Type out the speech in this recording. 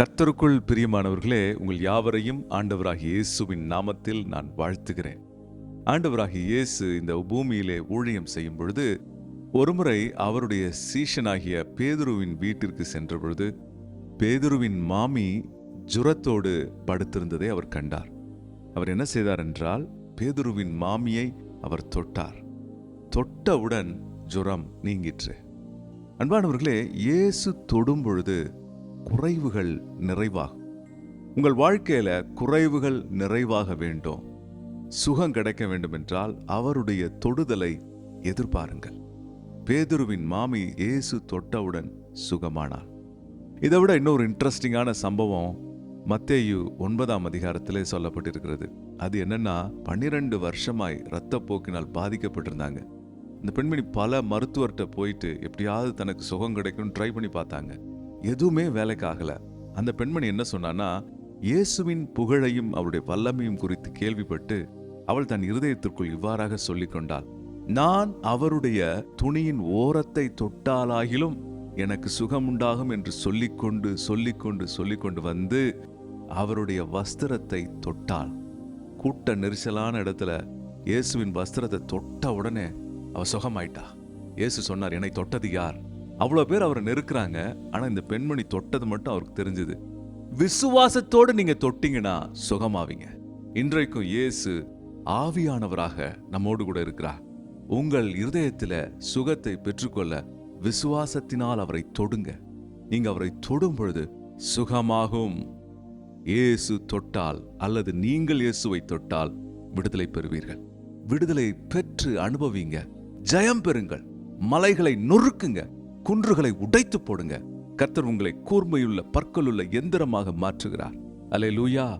கர்த்தருக்குள் பிரியமானவர்களே உங்கள் யாவரையும் ஆண்டவராகிய இயேசுவின் நாமத்தில் நான் வாழ்த்துகிறேன். ஆண்டவராகிய இயேசு இந்த பூமியிலே ஊழியம் செய்யும் பொழுது ஒருமுறை அவருடைய சீஷனாகிய பேதுருவின் வீட்டிற்கு சென்ற பொழுது பேதுருவின் மாமி ஜுரத்தோடு படுத்திருந்ததை அவர் கண்டார். அவர் என்ன செய்தார் என்றால் பேதுருவின் மாமியை அவர் தொட்டார். தொட்டவுடன் ஜுரம் நீங்கிற்று. அன்பானவர்களே இயேசு தொடும் பொழுது குறைவுகள் நிறைவாகும். உங்கள் வாழ்க்கையில குறைவுகள் நிறைவாக வேண்டும். சுகம் கிடைக்க வேண்டுமென்றால் அவருடைய தொடுதலை எதிர்பாருங்கள். பேதுருவின் மாமி இயேசு தொட்டவுடன் சுகமானார். இதை விட இன்னொரு இன்ட்ரெஸ்டிங்கான சம்பவம் மத்தேயு ஒன்பதாம் அதிகாரத்திலே சொல்லப்பட்டிருக்கிறது. அது என்னன்னா பன்னிரண்டு வருஷமாய் இரத்தப்போக்கினால் பாதிக்கப்பட்டிருந்தாங்க. இந்த பெண்மணி பல மருத்துவர்கிட்ட போயிட்டு எப்படியாவது தனக்கு சுகம் கிடைக்கும்னு ட்ரை பண்ணி பார்த்தாங்க. எதுவுமே வேலைக்கு ஆகல அந்த பெண்மணி என்ன சொன்னான்னா இயேசுவின் புகழையும் அவருடைய வல்லமையும் குறித்து கேள்விப்பட்டு அவள் தன் இருதயத்திற்குள் இவ்வாறாக சொல்லிக் கொண்டாள் நான் அவருடைய துணியின் ஓரத்தை தொட்டாலாகிலும் எனக்கு சுகம் உண்டாகும் என்று சொல்லிக்கொண்டு சொல்லிக்கொண்டு சொல்லிக்கொண்டு வந்து அவருடைய வஸ்திரத்தை தொட்டாள். கூட்ட நெரிசலான இடத்துல இயேசுவின் வஸ்திரத்தை தொட்ட உடனே அவ சுகமாயிட்டா. இயேசு சொன்னார் என்னை தொட்டது யார்? அவ்வளோ பேர் அவரை நெருக்கிறாங்க. ஆனா இந்த பெண்மணி தொட்டது மட்டும் அவருக்கு தெரிஞ்சது. விசுவாசத்தோடு நீங்க தொட்டீங்கன்னா சுகமாவீங்க. இன்றைக்கும் இயேசு ஆவியானவராக நம்மோடு கூட இருக்கிறார். உங்கள் இருதயத்துல சுகத்தை பெற்றுக்கொள்ள விசுவாசத்தினால் அவரை தொடுங்க. நீங்க அவரை தொடும் பொழுது சுகமாகும். இயேசு தொட்டால் அல்லது நீங்கள் இயேசுவை தொட்டால் விடுதலை பெறுவீர்கள். விடுதலை பெற்று அனுபவிங்க. ஜெயம் பெறுங்கள். மலைகளை நொறுக்குங்க. குன்றுகளை உடைத்து போடுங்க. கர்த்தர் உங்களை கூர்மையுள்ள பற்களுள்ள எந்திரமாக மாற்றுகிறார். அல்லேலூயா.